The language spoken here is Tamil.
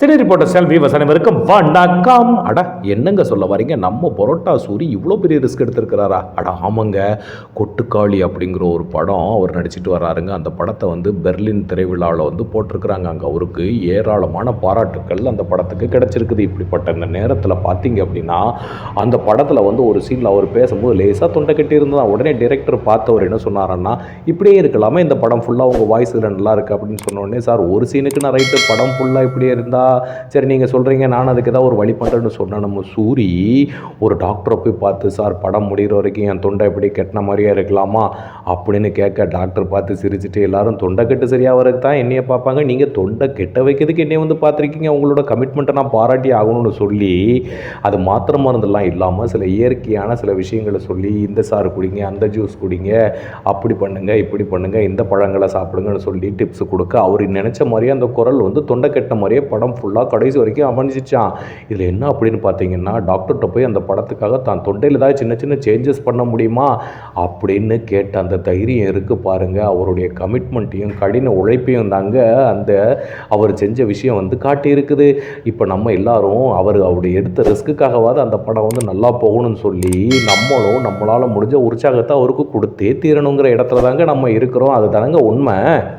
சினி ரிப்போர்ட்டர் செல்வி வசனமிருக்கும் வணக்கம். அட என்னங்க சொல்ல வரீங்க? நம்ம பரோட்டா சூரி இவ்வளோ பெரிய ரிஸ்க் எடுத்திருக்கிறாரா? அட ஆமாங்க. கொட்டுக்காளி அப்படிங்கிற ஒரு படம் அவர் நடிச்சிட்டு வராருங்க அந்த படத்தை வந்து பெர்லின் திரைவிழாவில் வந்து போட்டிருக்கிறாங்க. அங்கே அவருக்கு ஏராளமான பாராட்டுக்கள் அந்த படத்துக்கு கிடச்சிருக்குது. இப்படிப்பட்ட இந்த நேரத்தில் பார்த்தீங்க அப்படின்னா அந்த படத்தில் வந்து ஒரு சீனில் அவர் பேசும்போது லேசாக தொண்டை கட்டியிருந்தா உடனே டிரெக்டர் பார்த்தவர் என்ன சொன்னாரன்னா இப்படியே இருக்கலாமா இந்த படம் ஃபுல்லாக உங்கள் வாய்ஸ் இதில் நல்லா இருக்குது அப்படின்னு சொன்ன உடனே சார் ஒரு சீனுக்கு நான் ரைட்டு படம் ஃபுல்லாக இப்படியே இருந்தால் சரி நீங்கள் சொல்கிறீங்க நான் அதுக்கு ஏதாவது ஒரு வழி பண்ணுறேன்னு சொன்னேன். நம்ம சூரி ஒரு டாக்டரை போய் பார்த்து சார் படம் முடிகிற வரைக்கும் என் தொண்டை இப்படி கெட்டின மாதிரியே இருக்கலாமா? அப்படின்னு கேட்க டாக்டர் பார்த்து சிரிச்சுட்டு எல்லாரும் தொண்டை கெட்டு சரியாக தான் என்னைய பார்ப்பாங்க. நீங்கள் தொண்டை கெட்ட வைக்கிறதுக்கு என்னையை வந்து பார்த்துருக்கீங்க. உங்களோட கமிட்மெண்ட்டை நான் பாராட்டி ஆகணும்னு சொல்லி அது மாத்திரை மருந்தெல்லாம் இல்லாமல் சில இயற்கையான சில விஷயங்களை சொல்லி இந்த சாறு குடிங்க அந்த ஜூஸ் குடிங்க அப்படி பண்ணுங்கள் இப்படி பண்ணுங்கள் இந்த பழங்களை சாப்பிடுங்கன்னு சொல்லி டிப்ஸ் கொடுக்க அவர் நினச்ச மாதிரியே அந்த குரல் வந்து தொண்டை கெட்ட மாதிரியே படம் ஃபுல்லாக கடைசி வரைக்கும் அமைஞ்சிச்சான் இதில் என்ன அப்படின்னு பார்த்தீங்கன்னா டாக்டர்கிட்ட போய் அந்த படத்துக்காக தான் தொண்டையில் ஏதாவது சின்ன சின்ன சேஞ்சஸ் பண்ண முடியுமா? அப்படின்னு கேட்ட அந்த தைரியம் இருக்குது பாருங்கள் அவருடைய கமிட்மெண்ட்டையும் கடின உழைப்பையும் தாங்க அந்த அவர் செஞ்ச விஷயம் வந்து காட்டியிருக்குது. இப்போ நம்ம எல்லாரும் அவர் அவருடைய எடுத்த ரிஸ்க்குக்காகவாது அந்த படம் வந்து நல்லா போகணும்னு சொல்லி நம்மளும் நம்மளால் முடிஞ்ச உற்சாகத்தை அவருக்கு கொடுத்தே தீரணுங்கிற இடத்துல தாங்க நம்ம இருக்கிறோம். அது தானங்க உண்மை.